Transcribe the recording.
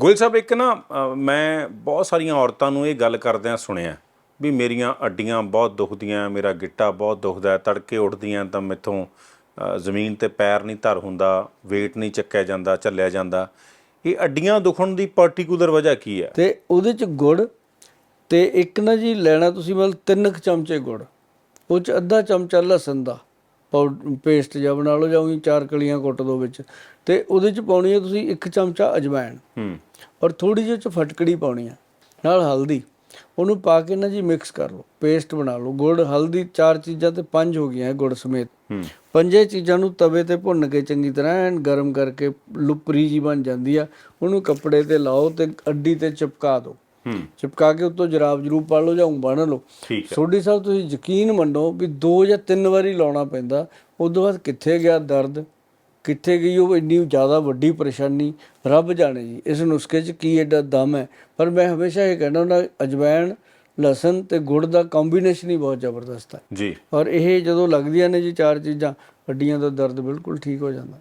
ਗੋਇਲ ਸਾਹਿਬ ਇੱਕ ਨਾ ਅ, ਮੈਂ ਬਹੁਤ ਸਾਰੀਆਂ ਔਰਤਾਂ ਨੂੰ ਇਹ ਗੱਲ ਕਰਦਿਆਂ ਸੁਣਿਆ ਵੀ ਮੇਰੀਆਂ ਅੱਡੀਆਂ ਬਹੁਤ ਦੁਖਦੀਆਂ ਮੇਰਾ ਗਿੱਟਾ ਬਹੁਤ ਦੁਖਦਾ ਹੈ, ਤੜਕੇ ਉੱਠਦੀਆਂ ਤਾਂ ਮੈਥੋਂ ਅ, ਜ਼ਮੀਨ ਤੇ ਪੈਰ ਨਹੀਂ ਧਰ ਹੁੰਦਾ weight ਨਹੀਂ ਚੱਕਿਆ ਜਾਂਦਾ ਝੱਲਿਆ ਜਾਂਦਾ। ਇਹ ਅੱਡੀਆਂ ਦੁਖਣ ਦੀ ਪਾਰਟਿਕੂਲਰ ਵਜ੍ਹਾ ਕੀ ਹੈ? ਤੇ ਉਹਦੇ ਚ ਗੁੜ ਤੇ ਇੱਕ ਨਾ ਜੀ ਲੈਣਾ ਤੁਸੀਂ ਮਤਲਬ ਤਿੰਨ ਕੁ ਚਮਚੇ ਗੁੜ ਉਹ ਚ ਅੱਧਾ ਚਮਚਾ ਲਸਣ ਦਾ। ਪੇਸਟ ਜਿਹਾ ਬਣਾ ਲਓ ਜਾਂ ਉਹੀ ਚਾਰ ਕਲੀਆਂ ਕੁੱਟ ਦੋ ਵਿੱਚ। ਤੇ ਉਹਦੇ ਚ ਪਾਉਣੀ ਹੈ ਤੁਸੀਂ ਇੱਕ ਚਮਚਾ ਅਜਵਾਇਣ ਹੂੰ। ਔਰ ਥੋੜੀ ਜਿਹੀ ਚ ਫਟਕੜੀ ਪਾਉਣੀ ਹੈ ਨਾਲ ਹਲਦੀ। ਉਹਨੂੰ ਪਾ ਕੇ ਨਾ ਜੀ ਮਿਕਸ ਕਰ ਲਓ ਪੇਸਟ ਬਣਾ ਲਓ। ਗੁੜ ਹਲਦੀ ਚਾਰ ਚੀਜ਼ਾਂ ਤੇ ਪੰਜ ਹੋ ਗਈਆਂ ਗੁੜ ਸਮੇਤ। ਪੰਜੇ ਚੀਜ਼ਾਂ ਨੂੰ ਤਵੇ ਤੇ ਭੁੰਨ ਕੇ ਚੰਗੀ ਤਰ੍ਹਾਂ ਐਨ ਗਰਮ ਕਰਕੇ ਲੁਪਰੀ ਜੀ ਬਣ ਜਾਂਦੀ ਆ। ਉਹਨੂੰ ਕੱਪੜੇ ਤੇ ਲਾਓ ਤੇ ਅੱਡੀ ਤੇ ਚਿਪਕਾ ਦਿਓ ਚਿਪਕਾ ਕੇ ਉੱਤੋਂ ਜਰਾਬ ਜਰੂਬ ਪਾ ਲਓ ਜਾਂ ਊਂ ਬੰਨ ਲਓ। ਠੀਕ ਹੈ। ਸੋਢੀ ਸਾਹਿਬ ਤੁਸੀਂ ਯਕੀਨ ਮੰਨੋ ਵੀ ਦੋ ਜਾਂ ਤਿੰਨ ਵਾਰੀ ਲਾਉਣਾ ਪੈਂਦਾ ਉਦੋਂ ਬਾਅਦ ਕਿੱਥੇ ਗਿਆ ਦਰਦ? ਕਿੱਥੇ ਗਈ ਉਹ ਇੰਨੀ ਜ਼ਿਆਦਾ ਵੱਡੀ ਪਰੇਸ਼ਾਨੀ? ਰੱਬ ਜਾਣੇ ਜੀ ਇਸ ਨੁਸਖੇ 'ਚ ਕੀ ਐਡਾ ਦਮ ਹੈ? ਪਰ ਮੈਂ ਹਮੇਸ਼ਾ ਇਹ ਕਹਿੰਦਾ ਹੁੰਦਾ ਅਜਵਾਇਣ ਲਸਣ ਤੇ ਗੁੜ ਦਾ ਕੰਬੀਨੇਸ਼ਨ ਹੀ ਬਹੁਤ ਜ਼ਬਰਦਸਤ ਹੈ। ਜੀ। ਔਰ ਇਹ ਜਦੋਂ ਲੱਗਦੀਆਂ ਨੇ ਜੀ ਚਾਰ ਚੀਜ਼ਾਂ ਹੱਡੀਆਂ ਦਾ ਦਰਦ ਬਿਲਕੁਲ ਠੀਕ ਹੋ ਜਾਂਦਾ।